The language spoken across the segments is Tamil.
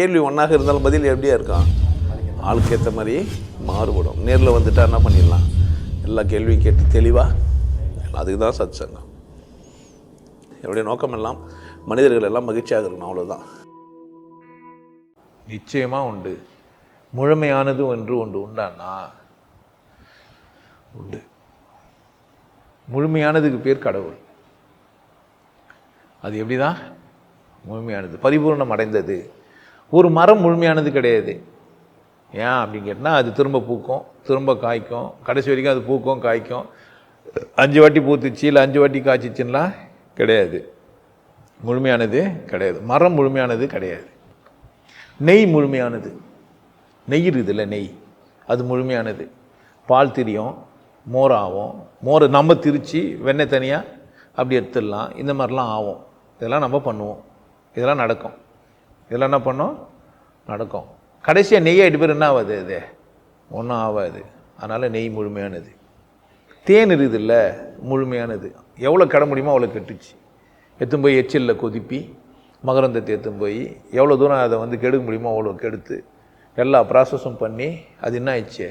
கேள்வி ஒன்றாக இருந்தாலும் பதில் எப்படியா இருக்கான் ஆளுக்கு ஏற்ற மாதிரி மாறுபடும். நேரில் வந்துட்டா என்ன பண்ணிடலாம்? எல்லா கேள்வியும் கேட்டு தெளிவாக அதுக்கு தான் சத் சங்கம் என்னுடைய நோக்கம் எல்லாம் மனிதர்கள் எல்லாம் மகிழ்ச்சியாக இருக்கணும் அவ்வளோதான் நிச்சயமாக உண்டு. முழுமையானது ஒன்று ஒன்று உண்டானா? உண்டு. முழுமையானதுக்கு பேர் கடவுள். அது எப்படி தான் முழுமையானது. பரிபூர்ணம் அடைந்தது. ஒரு மரம் முழுமையானது கிடையாது. ஏன் அப்படின்னு கேட்டால் அது திரும்ப பூக்கும் திரும்ப காய்க்கும். கடைசி வரைக்கும் அது பூக்கும் காய்க்கும். அஞ்சு வாட்டி பூத்துச்சு இல்லை அஞ்சு வாட்டி காய்ச்சிச்சுன்னா கிடையாது. முழுமையானது கிடையாது. மரம் முழுமையானது கிடையாது. நெய் முழுமையானது. நெய் இருக்குதுல்ல நெய். அது முழுமையானது. பால் திரியும் மோர் ஆகும். மோர் நம்ம திரித்து வெண்ணெய் தனியாக அப்படி எடுத்துடலாம். இந்த மாதிரிலாம் ஆகும். இதெல்லாம் நம்ம பண்ணுவோம். இதெல்லாம் நடக்கும். இதெல்லாம் என்ன பண்ணோம்? நடக்கும். கடைசியாக நெய் ஆகிட்டு பேர் என்ன ஆகாது அது ஒன்றும் ஆகாது அதனால் நெய் முழுமையானது. தேன் இருக்குதுல்ல முழுமையானது. எவ்வளோ கட முடியுமோ அவ்வளோ கெட்டுச்சு. எடுத்துன்னு போய் எச்சிலில் கொதிப்பி மகரந்தத்தை எடுத்துன்னு போய் எவ்வளோ தூரம் அதை வந்து கெடுக்க முடியுமோ அவ்வளோ கெடுத்து எல்லா ப்ராசஸும் பண்ணி அது என்ன ஆயிடுச்சு?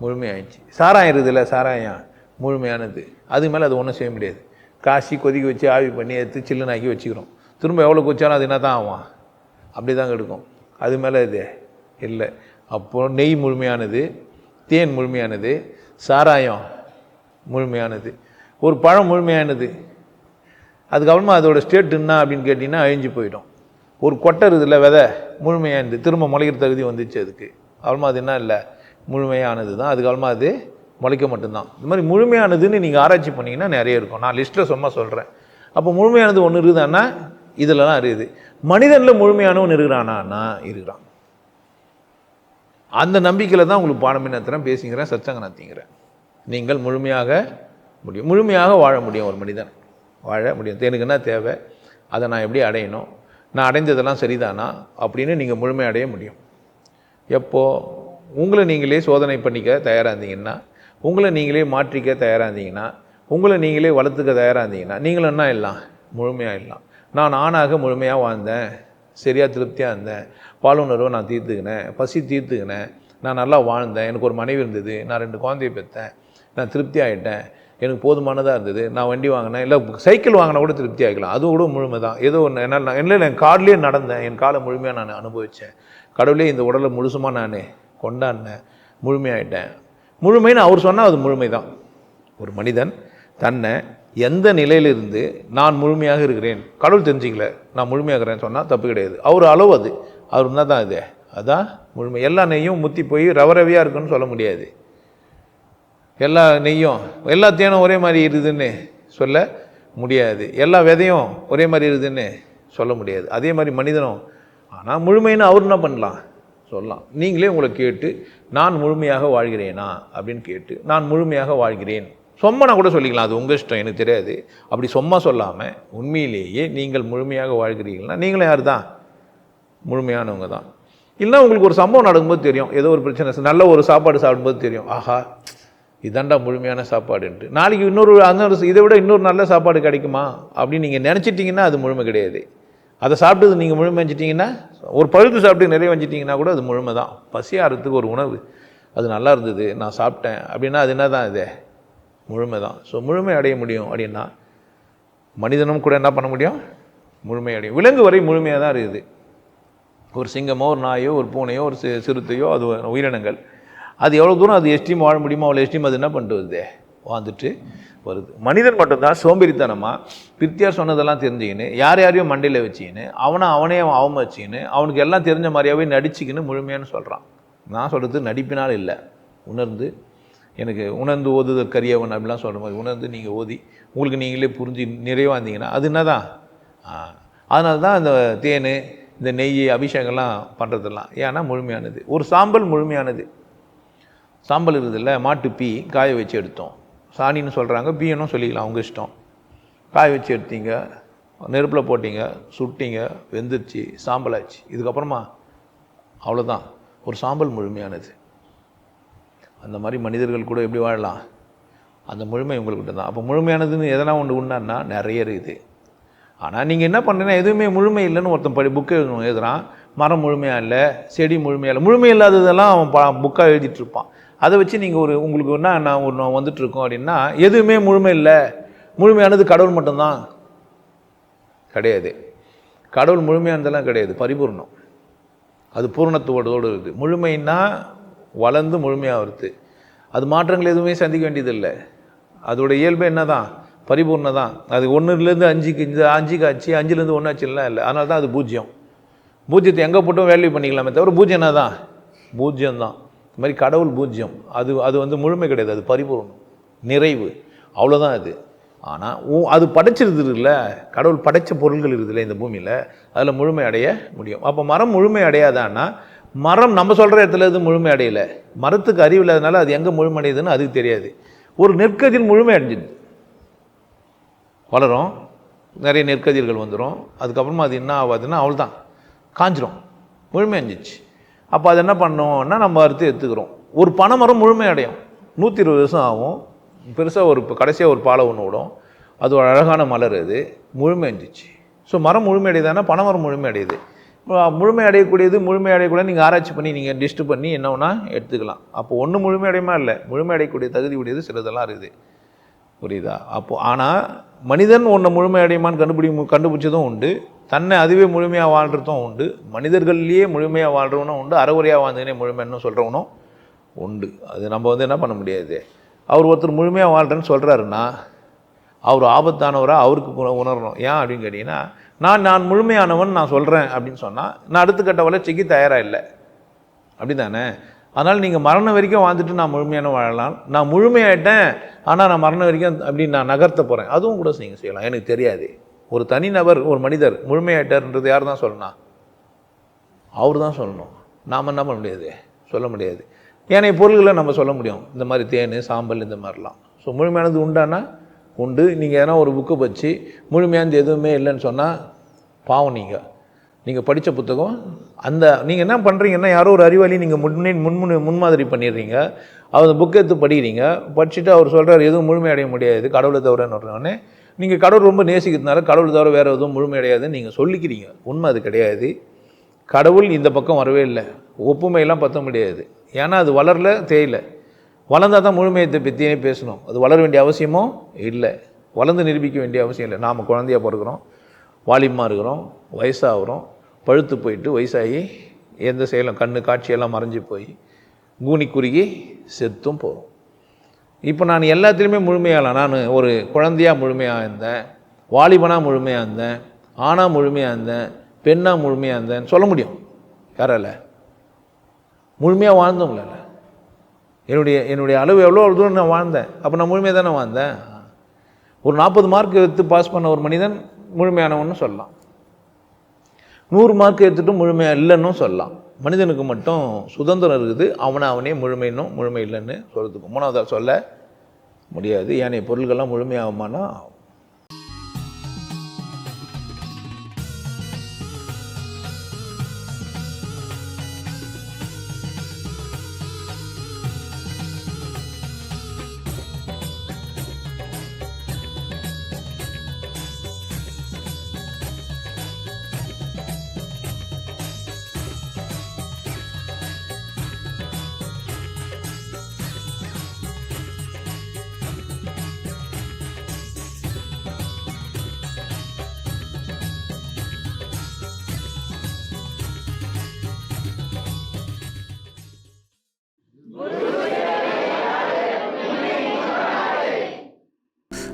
முழுமையாயிடுச்சு. சாராயம் இருக்குதுல்ல சாராயம். முழுமையானது. அது மேலே அது ஒன்றும் செய்ய முடியாது. காசி கொதிக்க வச்சு ஆவி பண்ணி எடுத்து சில்லுன்னு ஆக்கி வச்சுக்கிறோம். திரும்ப எவ்வளோ கொச்சாலும் அது என்ன தான் ஆகும்? அப்படி தான் எடுக்கும். அது மேலே இது. இல்லை. அப்போது நெய் முழுமையானது தேன் முழுமையானது சாராயம் முழுமையானது. ஒரு பழம் முழுமையானது. அதுக்கப்புறமா அதோட ஸ்டேட் என்ன அப்படின்னு கேட்டிங்கன்னா அழிஞ்சு போயிடும். ஒரு கொட்டை இருக்குதுல்ல விதை முழுமையானது. திரும்ப முளைக்கிற தகுதி வந்துச்சு அதுக்கு. அப்புறமா அது என்ன இல்லை முழுமையானது தான் அதுக்கப்புறமா அது முளைக்க மட்டும்தான். இந்த மாதிரி முழுமையானதுன்னு நீங்கள் ஆராய்ச்சி பண்ணிங்கன்னா நிறைய இருக்கும். நான் லிஸ்ட்டில் சும்மா சொல்கிறேன் அப்போ முழுமையானது ஒன்று இருக்குதுன்னா இதிலலாம் இருக்குது மனிதனில் முழுமையானவன் இருக்கிறானா இருக்கிறான். அந்த நம்பிக்கையில் தான் உங்களுக்கு பாடமே நடத்துகிறேன் பேசுகிறேன் சச்சங்க நடத்திங்கிறேன் நீங்கள் முழுமையாக முடியும். முழுமையாக வாழ முடியும் ஒரு மனிதன். வாழ முடியும். எனக்கு என்ன தேவை? அதை நான் எப்படி அடையணும்? நான் அடைந்ததெல்லாம் சரிதானா? அப்படின்னு நீங்கள் முழுமை அடைய முடியும். எப்போது உங்களை நீங்களே சோதனை பண்ணிக்க தயாராக இருந்தீங்கன்னா உங்களை நீங்களே மாற்றிக்க தயாராக இருந்தீங்கன்னா உங்களை நீங்களே வளர்த்துக்க தயாராக இருந்தீங்கன்னா நீங்களும் என்ன இல்லாம் முழுமையாக இல்லாம் நான் ஆணாக முழுமையாக வாழ்ந்தேன் சரியாக திருப்தியாக இருந்தேன் பாலுணர்வை நான் தீர்த்துக்கினேன் பசி தீர்த்துக்கினேன் நான் நல்லா வாழ்ந்தேன் எனக்கு ஒரு மனைவி இருந்தது நான் ரெண்டு குழந்தைய பெற்றேன் நான் திருப்தி ஆகிட்டேன் எனக்கு போதுமானதாக இருந்தது நான் வண்டி வாங்கினேன் இல்லை சைக்கிள் வாங்கினா கூட திருப்தி ஆகிக்கலாம் அது கூட முழுமை தான் ஏதோ ஒன்று என்னால் என்ன என் கார்லேயே நடந்தேன் என் காலை முழுமையாக நான் அனுபவித்தேன் கடவுளே இந்த உடலை முழுசுமாக நான் கொண்டாடினேன் முழுமையாயிட்டேன். முழுமைன்னு அவர் சொன்னால் அது முழுமை தான் ஒரு மனிதன் தன்னை எந்த நிலையிலிருந்து நான் முழுமையாக இருக்கிறேன்? கடவுள் தெரிஞ்சிக்கல. நான் முழுமையாக இருக்கிறேன்னு சொன்னால் தப்பு கிடையாது. அவர் அளவு அது. அவர் இருந்தால் தான் இது. அதான் முழுமை. எல்லா நெய்யும் முத்தி போய் ரவ ரவியாக இருக்குன்னு சொல்ல முடியாது. எல்லா நெய்யும் எல்லா தேனும் ஒரே மாதிரி இருக்குதுன்னு சொல்ல முடியாது. எல்லா விதையும் ஒரே மாதிரி இருக்குதுன்னு சொல்ல முடியாது. அதே மாதிரி மனிதனும். ஆனால் முழுமைன்னு அவர் என்ன பண்ணலாம்? சொல்லலாம். நீங்களே உங்களை கேட்டு நான் முழுமையாக வாழ்கிறேனா? அப்படின்னு கேட்டு நான் முழுமையாக வாழ்கிறேன். சொம்மனா கூட சொல்லிக்கலாம் அது உங்கள் இஷ்டம் எனக்கு தெரியாது. அப்படி சும்மா சொல்லாமல் உண்மையிலேயே நீங்கள் முழுமையாக வாழ்கிறீர்கள்னா நீங்களும் யார் தான் முழுமையானவங்க தான். இல்லைன்னா உங்களுக்கு ஒரு சம்பவம் நடக்கும்போது தெரியும் ஏதோ ஒரு பிரச்சனை நல்ல ஒரு சாப்பாடு சாப்பிடும்போது தெரியும் ஆஹா இதாண்டா முழுமையான சாப்பாடுன்ட்டு. நாளைக்கு இன்னொரு அந்த இதை விட இன்னொரு நல்ல சாப்பாடு கிடைக்குமா? அப்படின்னு நீங்கள் நினச்சிட்டிங்கன்னா அது முழுமை கிடையாது. அதை சாப்பிட்டது நீங்கள் முழுமை வச்சிட்டிங்கன்னா ஒரு பழுத்து சாப்பிட்டு நிறைய வஞ்சிட்டிங்கன்னா கூட அது முழுமை தான். பசியாகிறதுக்கு ஒரு உணவு. அது நல்லா இருந்தது நான் சாப்பிட்டேன். அப்படின்னா அது என்ன தான் இது? முழுமை தான் ஸோ முழுமை அடைய முடியும் அப்படின்னா மனிதனும் கூட என்ன பண்ண முடியும்? முழுமை அடையும். விலங்கு வரை முழுமையாக தான் இருக்குது. ஒரு சிங்கமோ ஒரு நாயோ ஒரு பூனையோ ஒரு சி சிறுத்தையோ அது உயிரினங்கள். அது எவ்வளோ தூரம் அது எஸ்டீம் வாழ முடியுமோ அவ்வளோ எஸ்டீம் அது என்ன பண்ணிட்டு வருது வாழ்ந்துட்டு வருது. மனிதன் மட்டும்தான் சோம்பேறித்தனமாக பிரித்தியார் சொன்னதெல்லாம் தெரிஞ்சுக்கின்னு யார் யாரையும் மண்டையில் வச்சுக்கின்னு அவனை அவனே அவன் அவம வச்சுக்கின்னு அவனுக்கு எல்லாம் தெரிஞ்ச மாதிரியாவே நடிச்சுக்கின்னு முழுமையானு சொல்கிறான் நான் சொல்கிறது நடிப்பினால் இல்லை உணர்ந்து எனக்கு உணர்ந்து ஓதுதற்கரியவன் அப்படிலாம் சொல்கிற மாதிரி உணர்ந்து நீங்கள் ஓதி உங்களுக்கு நீங்களே புரிஞ்சு நிறைவாக இருந்தீங்கன்னா அது என்ன தான் அதனால தான் இந்த தேன் இந்த நெய் அபிஷேகம்லாம் பண்ணுறதெல்லாம் ஏன்னா முழுமையானது. ஒரு சாம்பல் முழுமையானது. சாம்பல் இருக்குதுல்ல மாட்டு பீ காய வச்சு எடுத்தோம். சாணின்னு சொல்கிறாங்க பீயனும் சொல்லிக்கலாம் அவங்க இஷ்டம். காய வச்சு எடுத்தீங்க நெருப்பில் போட்டிங்க சுட்டிங்க வெந்துருச்சு சாம்பலாச்சு. இதுக்கப்புறமா அவ்வளோதான் ஒரு சாம்பல் முழுமையானது. அந்த மாதிரி மனிதர்கள் கூட எப்படி வாழலாம்? அந்த முழுமை உங்கள்கிட்ட தான். அப்போ முழுமையானதுன்னு எதனா ஒன்று உண்டான்னா நிறைய இருக்குது. ஆனால் நீங்கள் என்ன பண்ணுறீங்கன்னா எதுவுமே முழுமை இல்லைன்னு ஒருத்தன் படி புக்கு எழுதணும். எழுதுறான் மரம் முழுமையாக இல்லை செடி முழுமையாக இல்லை முழுமை இல்லாததெல்லாம் அவன் ப புக்காக எழுதிட்டுருப்பான் அதை வச்சு நீங்கள் ஒரு உங்களுக்கு என்ன நான் ஒன்று வந்துட்டுருக்கோம் அப்படின்னா எதுவுமே முழுமை இல்லை. முழுமையானது கடவுள் மட்டும்தான். கிடையாது. கடவுள் முழுமையானதெல்லாம் கிடையாது. பரிபூர்ணம். அது பூர்ணத்துவோடு இருக்குது முழுமைன்னா வளர்ந்து முழுமையாக வருது. அது மாற்றங்கள் எதுவுமே சந்திக்க வேண்டியதில்லை. அதோட இயல்பு என்ன தான் பரிபூர்ணம் தான் அது ஒன்றுலேருந்து அஞ்சுக்கு இந்த அஞ்சுக்கு ஆச்சு அஞ்சுலேருந்து ஒன்று ஆச்சுலாம் இல்லை. அதனால தான் அது பூஜ்ஜியம். பூஜ்ஜியத்தை எங்கே போட்டும் வேல்யூ பண்ணிக்கலாமே தவிர பூஜ்யம் என்ன தான் பூஜ்ஜியம் தான் இது மாதிரி கடவுள் பூஜ்ஜியம். அது அது வந்து முழுமை கிடையாது. அது பரிபூர்ணம். நிறைவு. அவ்வளோதான் அது. ஆனால் அது படைச்சிருதுல கடவுள் படைச்ச பொருள்கள் இருக்குதுல்ல இந்த பூமியில்? அதில் முழுமை அடைய முடியும். அப்போ மரம் முழுமை அடையாதான்னா மரம் நம்ம சொல்கிற இடத்துல எதுவும் முழுமை அடையலை. மரத்துக்கு அறிவு இல்லாதனால அது எங்கே முழுமை அடையுதுன்னு அதுக்கு தெரியாது. ஒரு நெற்கதிர் முழுமை அடைஞ்சிது வளரும். நிறைய நெற்கதிர்கள் வந்துடும் அதுக்கப்புறமா அது என்ன ஆகாதுன்னா அவள் தான் காஞ்சிரும். முழுமை அடைஞ்சிச்சு. அப்போ அது என்ன பண்ணோம்னா நம்ம அறுத்து எடுத்துக்கிறோம். ஒரு பனைமரம் முழுமை அடையும். நூற்றி இருபது வருஷம் ஆகும். பெருசாக ஒரு இப்போ கடைசியாக ஒரு பாலை ஒன்று விடும். அது ஒரு அழகான மலர் அது. முழுமை அடைஞ்சிச்சு. ஸோ மரம் முழுமை அடையுதானா பனைமரம் முழுமை அடையுது. முழுமை அடையக்கூடியது முழுமை நீங்கள் ஆராய்ச்சி பண்ணி நீங்கள் டிஸ்ட் பண்ணி என்ன எடுத்துக்கலாம். அப்போ ஒன்றும் முழுமையடையுமா இல்லை? முழுமை அடையக்கூடிய தகுதி உடையது சிலதெல்லாம் இருக்குது. புரியுதா? அப்போது ஆனால் மனிதன் ஒன்றை முழுமை அடையுமான்னு கண்டுபிடி கண்டுபிடிச்சதும் உண்டு. தன்னை அதுவே முழுமையாக வாழ்கிறதும் உண்டு. மனிதர்கள்லேயே முழுமையாக வாழ்கிறவனும் உண்டு. அறகுறையாக வாழ்ந்ததுனே முழுமைன்னு சொல்கிறவனும் உண்டு. அது நம்ம வந்து என்ன பண்ண முடியாது? அவர் ஒருத்தர் முழுமையாக வாழ்கிறேன்னு சொல்கிறாருன்னா அவர் ஆபத்தானவராக அவருக்கு உண- உணரணும். ஏன் அப்படின்னு கேட்டிங்கன்னா நான் நான் முழுமையானவன் நான் சொல்கிறேன் அப்படின்னு சொன்னால் நான் அடுத்த கட்ட வளர்ச்சிக்கு தயாராக இல்லை. அப்படி தானே அதனால் நீங்கள் மரணம் வரைக்கும் வாழ்ந்துட்டு நான் முழுமையான வாழலாம். நான் முழுமையாயிட்டேன் ஆனால் நான் மரணம் வரைக்கும் அப்படி நான் நகர்த்த போகிறேன் அதுவும் கூட நீங்கள் செய்யலாம். எனக்கு தெரியாது. ஒரு தனிநபர் ஒரு மனிதர் முழுமையாயிட்டார்ன்றது யார் தான் சொல்லணும்? அவர் தான் சொல்லணும். நாம் என்ன பண்ண முடியாது? சொல்ல முடியாது. ஏனைய பொருள்களை நம்ம சொல்ல முடியும். இந்த மாதிரி தேன் சாம்பல் இந்த மாதிரிலாம். ஸோ முழுமையானது உண்டானா? உண்டு. நீங்கள் எதனா ஒரு புக்கு வச்சு முழுமையானது எதுவுமே இல்லைன்னு சொன்னால் பாவம் நீங்கள் நீங்கள் படித்த புத்தகம் அந்த நீங்கள் என்ன பண்ணுறீங்கன்னா யாரோ ஒரு அறிவாளி நீங்கள் முன்னே முன்முன் முன்மாதிரி பண்ணிடுறீங்க. அவர் புக்கை எடுத்து படிக்கிறீங்க. படிச்சுட்டு அவர் சொல்கிறார் எதுவும் முழுமையடைய முடியாது. கடவுளை தவிரன்னு உடனே நீங்கள் கடவுள் ரொம்ப நேசிக்கிறதுனால கடவுளை தவிர வேறு எதுவும் முழுமையடையாதுன்னு நீங்கள் சொல்லிக்கிறீங்க. உண்மை அது கிடையாது. கடவுள் இந்த பக்கம் வரவே இல்லை. ஒப்புமையெல்லாம் பற்ற முடியாது. ஏன்னா அது வளரல தேயல. வளர்ந்தால் தான் முழுமையத்தை பற்றியே பேசணும். அது வளர வேண்டிய அவசியமும் இல்லை. வளர்ந்து நிரூபிக்க வேண்டிய அவசியம் இல்லை. நாம் குழந்தையாக பிறக்கிறோம். வாலிபமாக இருக்கிறோம். வயசாகிறோம். பழுத்து போயிட்டு வயசாகி எந்த செயலும் கண்ணு காட்சியெல்லாம் மறைஞ்சு போய் கூனி குறுகி செத்தும் போகிறோம் இப்போ நான் எல்லாத்துலேயுமே முழுமையாகலாம் நான் ஒரு குழந்தையாக முழுமையாக இருந்தேன். வாலிபனாக முழுமையாக இருந்தேன். ஆணாக முழுமையாக இருந்தேன். பெண்ணாக முழுமையாக இருந்தேன் சொல்ல முடியும். யாரால? முழுமையாக வாழ்ந்தோம்ல என்னுடைய என்னுடைய அளவு எவ்வளோ தூரம் நான் வாழ்ந்தேன்? அப்போ நான் முழுமையாக தானே வாழ்ந்தேன்? ஒரு நாற்பது மார்க் எடுத்து பாஸ் பண்ண ஒரு மனிதன் முழுமையானவன்னு சொல்லலாம். நூறு மார்க் எடுத்துட்டு முழுமையாக இல்லைன்னு சொல்லலாம். மனிதனுக்கு மட்டும் சுதந்திரம் இருக்குது. அவனை அவனே முழுமைன்னும் முழுமை இல்லைன்னு சொல்கிறதுக்கு மூணாவதாக சொல்ல முடியாது. ஏனைய பொருள்கள்லாம் முழுமையாகுமானா?